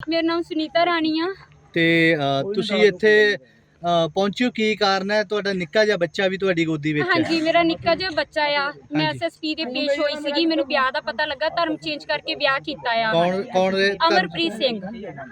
ਮੇਰਾ ਨਾਮ ਸੁਨੀਤਾ ਰਾਣੀ ਆ। ਤੇ ਤੁਸੀਂ ਇੱਥੇ ਪਹੁੰਚਿਓ ਕੀ ਕਾਰਨ ਹੈ? ਤੁਹਾਡਾ ਨਿੱਕਾ ਜਿਹਾ ਬੱਚਾ ਵੀ ਤੁਹਾਡੀ ਗੋਦੀ ਵਿੱਚ ਹੈ। ਹਾਂਜੀ ਮੇਰਾ ਨਿੱਕਾ ਜਿਹਾ ਬੱਚਾ ਆ। ਮੈਂ ਹਾਂਜੀ। ਐਸਐਸਪੀ ਦੇ ਪੇਸ਼ ਹੋਈ ਸੀਗੀ। ਮੈਨੂੰ ਵਿਆਹ ਦਾ ਪਤਾ ਲੱਗਾ ਧਰਮ ਚੇਂਜ ਕਰਕੇ ਵਿਆਹ ਕੀਤਾ ਆ। ਕੌਣ ਕੌਣ ਦੇ ਅਮਰਪ੍ਰੀਤ ਸਿੰਘ।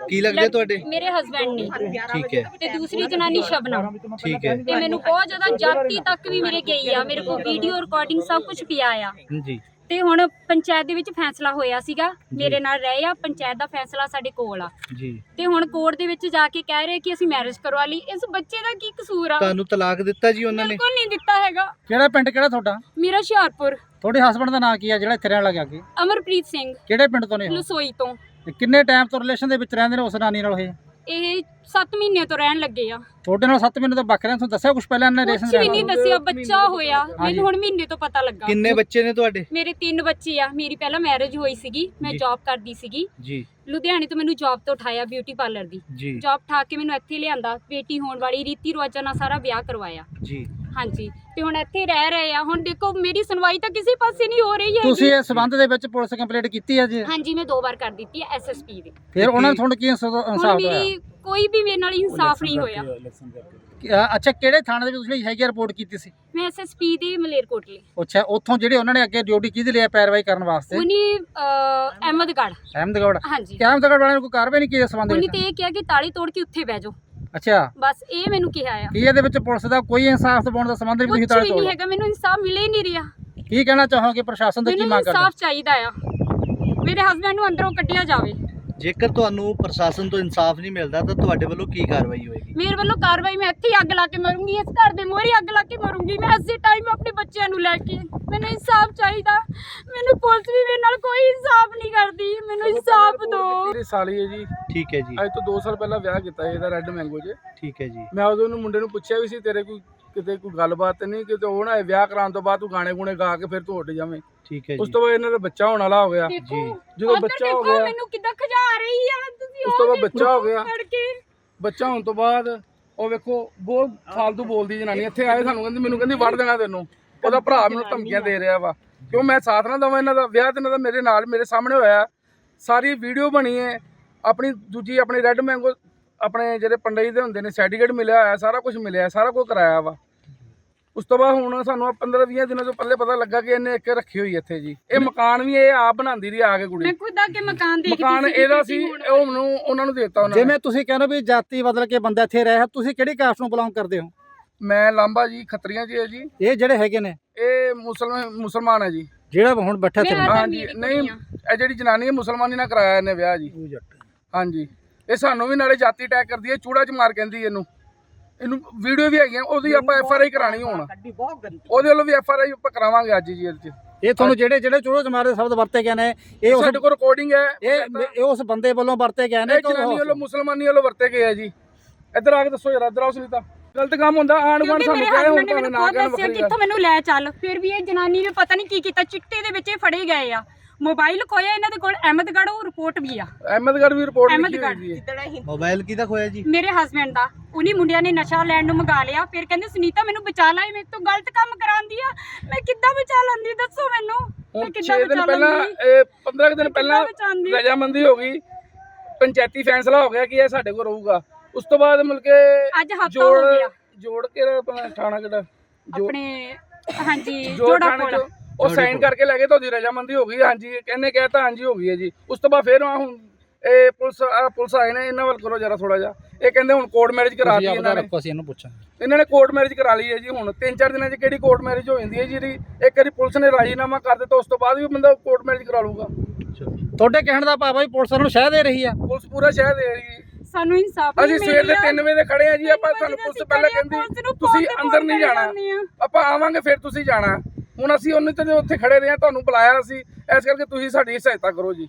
ਕੀ ਲੱਗਦੇ ਤੁਹਾਡੇ? ਮੇਰੇ ਹਸਬੰਡ ਨੇ। ਠੀਕ ਹੈ। ਤੇ ਦੂਸਰੀ ਜਨਾਨੀ ਸ਼ਬਨਮ। ਠੀਕ ਹੈ। ਤੇ ਮੈਨੂੰ ਬਹੁਤ ਜ਼ਿਆਦਾ ਜਾਤੀ ਤੱਕ ਵੀ ਮੇਰੇ ਗਈ ਆ। ਮੇਰੇ ਕੋਲ ਵੀਡੀਓ ਰਿਕਾਰਡਿੰਗ ਸਭ ਕੁਝ ਪਿਆ ਆ। ਜੀ। ਤੇ ਹੁਣ ਪੰਚਾਇਤ ਦੇ ਵਿੱਚ ਫੈਸਲਾ ਹੋਇਆ ਸੀਗਾ ਮੇਰੇ ਨਾਲ ਰਹੇ ਆ ਪੰਚਾਇਤ ਦਾ ਫੈਸਲਾ ਸਾਡੇ ਕੋਲ ਆ। ਜੀ। ਤੇ ਹੁਣ ਕੋਰਟ ਦੇ ਵਿੱਚ ਜਾ ਕੇ ਕਹਿ ਰਹੇ ਕਿ ਅਸੀਂ ਮੈਰਿਜ ਕਰਵਾ ਲਈ। ਇਸ ਬੱਚੇ ਦਾ ਕੀ ਕਸੂਰ ਆ? ਤੁਹਾਨੂੰ ਤਲਾਕ ਦਿੱਤਾ ਜੀ ਉਹਨਾਂ ਨੇ? ਬਿਲਕੁਲ ਨਹੀਂ ਦਿੱਤਾ ਹੈਗਾ। ਕਿਹੜਾ ਪਿੰਡ ਕਿਹੜਾ ਤੁਹਾਡਾ? ਮੇਰਾ ਹੁਸ਼ਿਆਰਪੁਰ। ਤੁਹਾਡੇ ਹਸਬੰਡ ਦਾ ਨਾਂ ਕੀ ਆ ਜਿਹੜਾ ਇੱਥੇ ਰਹਿਣ ਲੱਗਾ ਅੱਗੇ? ਅਮਰਪ੍ਰੀਤ ਸਿੰਘ। ਕਿਹੜੇ ਪਿੰਡ ਤੋਂ ਨੇ ਉਹ? ਲਸੋਈ ਤੋਂ। ਤੇ ਕਿੰਨੇ ਟਾਈਮ ਤੋਂ ਰਿਲੇਸ਼ਨ ਦੇ ਵਿੱਚ ਰਹਿੰਦੇ ਨੇ ਉਸ ਨਾਨੀ ਨਾਲ ਇਹ ਇਹ 7 ਮਹੀਨੇ ਤੋਂ ਰਹਿਣ ਲੱਗੇ ਆ। ਤੁਹਾਡੇ ਨਾਲ 7 ਮਹੀਨੇ ਤੋਂ ਵੱਖ ਰਹੇ ਤੁਹਾਨੂੰ ਦੱਸਿਆ ਕੁਝ ਪਹਿਲਾਂ ਇਹਨਾਂ ਵੀ ਨਹੀਂ ਦੱਸਿਆ ਬੱਚਾ ਹੋਇਆ। ਮੈਨੂੰ ਹੁਣ ਮਹੀਨੇ ਤੋਂ ਪਤਾ ਲੱਗਾ। ਕਿੰਨੇ ਬੱਚੇ ਨੇ ਤੁਹਾਡੇ? ਮੇਰੇ ਤਿੰਨ ਬੱਚੇ ਆ। ਮੇਰੀ ਪਹਿਲਾਂ ਮੈਰਿਜ ਹੋਈ ਸੀਗੀ ਮੈਂ ਜੀ। ਜੌਬ ਕਰਦੀ ਸੀਗੀ। ਜੀ। ਲੁਧਿਆਣੇ ਤੋਂ ਮੈਨੂੰ ਜੌਬ ਤੋਂ ਉਠਾਇਆ ਬਿਊਟੀ ਪਾਰਲਰ ਦੀ। ਜੀ। ਜੌਬ ਠਾ ਕੇ ਮੈਨੂੰ ਇੱਥੇ ਲਿਆਂਦਾ। ਬੇਟੀ ਹੋਣ ਵਾਲੀ ਰੀਤੀ ਰਿਵਾਜਾਂ ਨਾਲ ਸਾਰਾ ਵਿਆਹ ਕਰਵਾਇਆ। ਜੀ। ਹਾਂਜੀ। ਤੇ ਹੁਣ ਇੱਥੇ ਰਹਿ ਰਹੇ ਆ। ਹੁਣ ਦੇਖੋ ਮੇਰੀ ਸੁਣਵਾਈ ਤਾਂ ਕਿਸੇ ਪਾਸੇ ਨਹੀਂ ਹੋ ਰਹੀ ਹੈ ਤੁਸੀਂ ਇਸ ਸਬੰਧ ਦੇ ਵਿੱਚ ਪੁਲਿਸ ਕੰਪਲੇਂਟ ਕੀਤੀ ਹੈ ਜੀ? ਹਾਂਜੀ ਮੈਂ ਦੋ ਵਾਰ ਕਰ ਦਿੱਤੀ ਹੈ ਐਸਐਸਪੀ ਦੇ। ਫਿਰ ਉਹਨਾਂ ਨੇ ਤੁਹਾਨੂੰ ਕੀ ਇਨਸਾ- ਹੁਣ ਇਨਸਾਫ ਮੇਰੀ ਹੋਇਆ ਕੋਈ ਵੀ ਮੇਰੇ ਨਾਲ ਇਨਸਾਫ ਨਹੀਂ ਹੋਇਆ। ਅੱਛਾ ਕਿਹੜੇ ਥਾਣੇ ਦੇ ਵਿੱਚ ਤੁਸੀਂ ਹੈਗੀ ਰਿਪੋਰਟ ਕੀਤੀ ਸੀ? ਮੈਂ ਐਸਐਸਪੀ ਦੇ ਮਲੇਰਕੋਟਲੇ। ਅੱਛਾ ਉੱਥੋਂ ਜਿਹੜੇ ਉਹਨਾਂ ਨੇ ਅੱਗੇ ਡਿਊਟੀ ਕਿਹਦੇ ਲਈ ਆ ਪੈਰਵਾਈ ਕਰਨ ਵਾਸਤੇ? ਉਨੀ ਅਹ, ਅਹਿਮਦਗੜ੍ਹ। ਅਹਿਮਦਗੜ੍ਹ। ਹਾਂਜੀ। ਕਿ ਅਹਿਮਦਗੜ੍ਹ ਵਾਲਿਆਂ ਨੇ ਕੋਈ ਕਾਰਵਾਈ ਨਹੀਂ ਕੀਤੀ ਇਸ ਸੰਬੰਧ ਉਨੀ ਵਿੱਚ? ਤੇ ਇਹ ਕਿਹਾ ਕਿ ਤਾਲੀ ਤੋੜ ਕੇ ਉੱਥੇ ਬਹਿ ਜਾਓ। ਅੱਛਾ। ਬਸ ਇਹ ਮੈਨੂੰ ਕਿਹਾ ਆ। ਕੀ ਇਹਦੇ ਵਿੱਚ ਪੁਲਿਸ ਦਾ ਕੋਈ ਇਨਸਾਫ ਦਿਵਾਉਣ ਦਾ ਸੰਬੰਧ ਵੀ ਕੁਝ ਤੁਸੀਂ ਤਾਲੇ ਵੀ ਨਹੀਂ ਹੈਗਾ ਮੈਨੂੰ ਇਨਸਾਫ ਮਿਲੇ ਹੀ ਨਹੀਂ ਰਿਹਾ। ਕੀ ਕਹਿਣਾ ਚਾਹੋਗੇ? ਪ੍ਰਸ਼ਾਸਨ ਤੋਂ ਕੀ ਮੈਨੂੰ ਮੰਗ ਕਰਦੇ? ਇਨਸਾਫ ਚਾਹੀਦਾ ਆ। ਮੇਰੇ ਹਸਬੰਡ ਨੂੰ ਅੰਦਰੋਂ ਕੱਢਿਆ ਜਾਵੇ। ਜੇਕਰ ਤੁਹਾਨੂੰ ਪ੍ਰਸ਼ਾਸਨ ਤੋਂ ਇਨਸਾਫ ਨਹੀਂ ਮਿਲਦਾ ਤਾਂ ਤੁਹਾਡੇ ਵੱਲੋਂ ਕੀ ਕਾਰਵਾਈ ਹੋਏਗੀ? ਮੇਰੇ ਵੱਲੋਂ ਕਾਰਵਾਈ ਮੈਂ ਇੱਥੇ ਹੀ ਅੱਗ ਲਾ ਕੇ ਮਰੂੰਗੀ ਇਸ ਘਰ ਦੇ ਮੋਹਰੇ ਅੱਗ ਲਾ ਕੇ ਮਰੂੰਗੀ। ਮੈਂ ਇਸੇ ਟਾਈਮ ਆਪਣੇ ਬੱਚਿਆਂ ਨੂੰ ਲੈ ਕੇ ਮੈਨੂੰ ਇਨਸਾਫ ਚਾਹੀਦਾ। ਮੈਨੂੰ ਪੁਲਿਸ ਵੀ ਮੇਰੇ ਨਾਲ ਕੋਈ ਇਨਸਾਫ ਮੈਨੂੰ ਇਨਸਾਫ ਦਿਓ। ਮੇਰੀ ਸਾਲੀ ਹੈ ਜੀ। ਠੀਕ ਹੈ ਜੀ। ਅੱਜ ਤੋਂ 2 ਸਾਲ ਪਹਿਲਾਂ ਵਿਆਹ ਕੀਤਾ ਸੀ ਇਹਦਾ ਰੈੱਡ ਮੈਂਗੋ 'ਚ ਠੀਕ ਹੈ ਜੀ। ਮੈਂ ਉਦੋਂ ਨੂੰ ਮੁੰਡੇ ਨੂੰ ਪੁੱਛਿਆ ਵੀ ਸੀ ਤੇਰੇ ਕੋਈ ਕਿਤੇ ਕੋਈ ਗੱਲਬਾਤ ਤਾਂ ਨਹੀਂ ਕਿਤੇ ਉਹ ਨਾ ਇਹ ਵਿਆਹ ਕਰਾਉਣ ਤੋਂ ਬਾਅਦ ਤੂੰ ਗਾਣੇ ਗੁਣੇ ਗਾ ਕੇ ਫਿਰ ਤੂੰ ਉੱਡ ਜਾਵੇਂ। ਠੀਕ ਹੈ ਉਸ ਤੋਂ ਬਾਅਦ ਇਹਨਾਂ ਦਾ ਬੱਚਾ ਹੋਣ ਵਾਲਾ ਹੋ ਗਿਆ। ਜਦੋਂ ਬੱਚਾ ਹੋ ਦੇਖੋ, ਗਿਆ ਮੈਨੂੰ ਕਿੱਦਾਂ ਖਜਾ ਰਹੀ ਆ ਤੁਸੀਂ ਉਸ ਤੋਂ ਉਹ ਬਾਅਦ ਬੱਚਾ ਹੋ ਗਿਆ। ਫੜ ਕੇ। ਬੱਚਾ ਹੋਣ ਤੋਂ ਬਾਅਦ ਉਹ ਵੇਖੋ ਬਹੁਤ ਫਾਲਤੂ ਬੋਲਦੀ ਜਨਾਨੀ ਇੱਥੇ ਆਏ ਸਾਨੂੰ ਕਹਿੰਦੀ ਮੈਨੂੰ ਕਹਿੰਦੀ ਵੜ ਦੇਣਾ ਤੈਨੂੰ। ਉਹਦਾ ਭਰਾ ਮੈਨੂੰ ਧਮਕੀਆਂ ਦੇ ਰਿਹਾ ਵਾ। ਕਿਉਂ ਮੈਂ ਸਾਥ ਨਾ ਦਵਾਂ ਇਹਨਾਂ ਦਾ ਵਿਆਹ ਤੇ ਇਹਨਾਂ ਦਾ ਮੇਰੇ ਨਾਲ ਮੇਰੇ ਸਾਹਮਣੇ ਹੋਇਆ। ਸਾਰੀ ਵੀਡੀਓ ਬਣੀ ਹੈ। ਆਪਣੀ ਦੂਜੀ ਆਪਣੀ ਰੈੱਡ ਮੈਂਗੋ ਆਪਣੇ ਜਿਹੜੇ ਪੰਡਈ ਦੇ ਹੁੰਦੇ ਨੇ ਸਰਟੀਫਿਕੇਟ ਮਿਲਿਆ ਹੋਇਆ ਸਾਰਾ ਕੁਝ ਮਿਲਿਆ ਸਾਰਾ ਕੁਝ ਕਰਾਇਆ ਵਾ। ਉਸ ਤੋਂ ਬਾਅਦ ਹੁਣ ਸਾਨੂੰ 15 20 ਦਿਨਾਂ ਤੋਂ ਪਹਿਲੇ ਪਤਾ ਲੱਗਾ ਕਿ ਇਹਨੇ ਇੱਕ ਰੱਖੀ ਹੋਈ ਇੱਥੇ ਜੀ। ਇਹ ਮਕਾਨ ਵੀ ਇਹ ਆਪ ਬਣਾਉਂਦੀ ਰਹੀ ਆ ਕੇ ਕੁੜੀ। ਮੈਂ ਖੁਦ ਆ ਕੇ ਮਕਾਨ ਦੇਖਦੀ ਮਕਾਨ ਇਹਦਾ ਸੀ। ਉਹ ਮੈਨੂੰ ਉਹਨਾਂ ਨੂੰ ਦੇਤਾ ਉਹਨਾਂ ਨੇ। ਜਿਵੇਂ ਤੁਸੀਂ ਕਹਿੰਦੇ ਵੀ ਜਾਤੀ ਬਦਲ ਕੇ ਬੰਦਾ ਇੱਥੇ ਰਹਿ ਤੁਸੀਂ ਕਿਹੜੀ ਕਾਸਟ ਨੂੰ ਬਿਲੋਂਗ ਕਰਦੇ ਹੋ? ਮੈਂ ਲਾਂਬਾ ਜੀ ਖੱਤਰੀਆਂ ਜੀ ਹੈ ਜੀ। ਇਹ ਜਿਹੜੇ ਹੈਗੇ ਨੇ? ਇਹ ਮੁਸਲਮਾਨ ਮੁਸਲਮਾਨ ਹੈ ਜੀ। ਜਿਹੜਾ ਹੁਣ ਬੈਠਾ ਮੈਂ ਤਾਂ ਹਾਂਜੀ ਮੇਰੀ ਨਹੀਂ ਆ। ਇਹ ਜਿਹੜੀ ਜਨਾਨੀ ਹੈ ਮੁਸਲਮਾਨੀ ਨਾਲ ਕਰਾਇਆ ਇਹਨੇ ਵਿਆਹ ਜੀ। ਹਾਂਜੀ। ਇਹ ਸਾਨੂੰ ਵੀ ਨਾਲੇ ਜਾਤੀ ਅਟੈਕ ਕਰਦੀ ਹੈ ਚੂੜਾ ਚ ਮਾਰ ਕਹਿੰਦੀ ਇਹਨੂੰ। ਇਹਨੂੰ ਵੀਡੀਓ ਵੀ ਹੈਗੀਆਂ ਉਹਦੀ ਆਪਾਂ ਐਫ ਆਰ ਆਈ ਕਰਾਣੀ ਹੁਣ। ਉਹਦੇ ਵੱਲੋਂ ਵੀ ਐਫ ਆਰ ਆਈ ਆਪਾਂ ਕਰਾਵਾਂਗੇ ਅੱਜ ਜੀ ਇਹਦੇ ਚ। ਇਹ ਤੁਹਾਨੂੰ ਜਿਹੜੇ ਜਿਹੜੇ ਚੋੜੋ ਚਮਾਰੇ ਸ਼ਬਦ ਵਰਤੇ ਗਏ ਨੇ ਇਹ ਉਸ ਸਾਡੇ ਕੋਲ ਰਿਕਾਰਡਿੰਗ ਹੈ। ਇਹ ਇਹ ਉਸ ਬੰਦੇ ਵੱਲੋਂ ਵਰਤੇ ਗਏ ਨੇ ਇਹ ਕਿ ਉਹ- ਜਨਾਨੀ ਵੱਲੋਂ ਮੁਸਲਮਾਨੀ ਵੱਲੋਂ ਵਰਤੇ ਗਏ ਆ ਜੀ। ਇੱਧਰ ਆ ਕੇ ਦੱਸੋ ਜਰਾ ਇੱਧਰ ਆਓ ਸੁਨੀਤਾ। ਗਲਤ ਕੰਮ ਹੁੰਦਾ ਆਣ ਕਿਉਂਕਿ ਸਾਨੂੰ ਮੇਰੇ ਕਹੇ ਹੁਣ ਹਸਬੰਡ ਨੇ ਮੈਨੂੰ ਖੁਦ ਦੱਸਿਆ ਗੱਲ। ਮੈਨੂੰ ਲੈ ਚੱਲ। ਫਿਰ ਵੀ ਇਹ ਜਨਾਨੀ ਨੇ ਪਤਾ ਨਹੀਂ ਕੀ ਕੀਤਾ ਚਿੱਟੇ ਦੇ ਵਿੱਚ ਇਹ ਫੜੇ ਗਏ ਆ। ਮੋਬਾਈਲ ਖੋਇਆ ਇਹਨਾਂ ਦੇ ਕੋਲ ਅਹਿਮਦਗੜ੍ਹ ਉਹ ਰਿਪੋਰਟ ਵੀ ਆ। ਅਹਿਮਦਗੜ੍ਹ ਵੀ ਰਿਪੋਰਟ ਲਿਖੀ ਅਹਿਮਦਗੜ੍ਹ। ਹੋਈ ਮੋਬਾਈਲ ਕਿਹਦਾ ਖੋਇਆ ਜੀ? ਮੇਰੇ ਹਸਬੰਡ ਦਾ। ਉਨੀ ਮੁੰਡਿਆਂ ਨੇ ਨਸ਼ਾ ਲੈਣ ਨੂੰ ਮੰਗਾ ਲਿਆ। ਫਿਰ ਕਹਿੰਦੇ ਸੁਨੀਤਾ ਮੈਨੂੰ ਬਚਾ ਲੈ ਮੇਰੇ ਤੋਂ ਗਲਤ ਕੰਮ ਕਰਾਉਂਦੀ ਆ। ਮੈਂ ਕਿੱਦਾਂ ਬਚਾ ਲੈਂਦੀ ਦੱਸੋ ਮੈਨੂੰ? ਮੈਂ ਹੁਣ ਕਿੱਦਾਂ 6 ਦਿਨ ਬਚਾ ਪਹਿਲਾਂ ਲੈਂਦੀ ਇਹ 15 ਕੁ ਦਿਨ ਪਹਿਲਾਂ ਬਚਾਉਂਦੀ? ਰਜਾਮੰਦੀ ਹੋ ਗਈ। ਪੰਚਾਇਤੀ ਫੈਸਲਾ ਹੋ ਗਿਆ ਕਿ ਇਹ ਸਾਡੇ ਕੋਲ ਰਹੂਗਾ। ਉਸ ਤੋਂ ਬਾਅਦ ਮਿਲ ਕੇ ਅੱਜ ਹਫ਼ਤਾ ਜੋੜ ਹੋ ਗਿਆ। ਜੋੜ ਕੇ ਆਪਣਾ ਥਾਣਾ ਕਿਹੜਾ? ਜੋ ਆਪਣੇ ਹਾਂਜੀ ਜੋੜ ਕੋਲ ਉਹ ਸਾਈਨ ਕਰਕੇ ਲੈ ਗਏ ਤਾਂ ਉਹਦੀ ਰਜਾਮੰਦੀ ਹੋ ਗਈ ਹਾਂਜੀ ਕਹਿੰਨੇ ਕਹਿਤਾ ਹਾਂਜੀ ਹੋ ਗਈ ਹੈ ਜੀ। ਉਸ ਤੋਂ ਬਾਅਦ ਫਿਰ ਹੁਣ ਇਹ ਪੁਲਿਸ ਪੁਲਿਸ ਆਏ ਨੇ ਇਹਨਾਂ ਵੱਲ ਕਰੋ ਜਰਾ ਥੋੜਾ ਜਿਹਾ। ਇਹ ਕਹਿੰਦੇ ਹੁਣ ਕੋਰਟ ਮੈਰਿਜ ਕਰਾ ਆਪਦਾ ਇਹਨਾਂ ਨੇ। ਰੱਖੋ ਅਸੀਂ ਇਹਨੂੰ ਪੁੱਛਾਂਗੇ। ਇਹਨਾਂ ਨੇ ਕੋਰਟ ਮੈਰਿਜ ਕਰਾ ਲਈ ਹੈ ਜੀ ਹੁਣ। ਤਿੰਨ ਚਾਰ ਦਿਨਾਂ 'ਚ ਕਿਹੜੀ ਕੋਰਟ ਮੈਰਿਜ ਹੋ ਜਾਂਦੀ ਹੈ ਜਿਹੜੀ ਇੱਕ ਵਾਰੀ ਪੁਲਿਸ ਨੇ ਰਾਜੀਨਾਮਾ ਕਰ ਦਿੱਤਾ ਉਸ ਤੋਂ ਬਾਅਦ ਵੀ ਬੰਦਾ ਕੋਰਟ ਮੈਰਿਜ ਕਰਾ ਲੂਗਾ ਤੁਹਾਡੇ ਕਹਿਣ ਦਾ ਭਾਵ ਹੈ ਵੀ ਪੁਲਿਸ ਨੂੰ ਸ਼ਹਿ ਦੇ ਰਹੀ ਆ। ਪੁਲਿਸ ਪੂਰਾ ਸ਼ਹਿਰ ਦੇ ਰਹੀ ਹੈ ਸਾਨੂੰ ਇਨਸਾਫ ਅਸੀਂ ਸਵੇਰ ਦੇ 3 ਵਜੇ ਦੇ ਖੜੇ ਆ ਜੀ ਆਪਾਂ ਸਾਨੂੰ ਪੁਲਿਸ ਪਹਿਲਾਂ ਕਹਿੰਦੀ ਤੁਸੀਂ ਅੰਦਰ ਨਹੀਂ ਜਾਣਾ। ਆਪਾਂ ਆਵਾਂਗੇ ਫਿਰ ਤੁਸੀਂ ਜਾਣਾ। ਹੁਣ ਅਸੀਂ ਉਹਨੇ ਤੇ ਉੱਥੇ ਖੜੇ ਰਹੇ ਤੁਹਾਨੂੰ ਬੁਲਾਇਆ ਸੀ ਇਸ ਕਰਕੇ ਤੁਸੀਂ ਸਾਡੀ ਸਹਾਇਤਾ ਕਰੋ ਜੀ।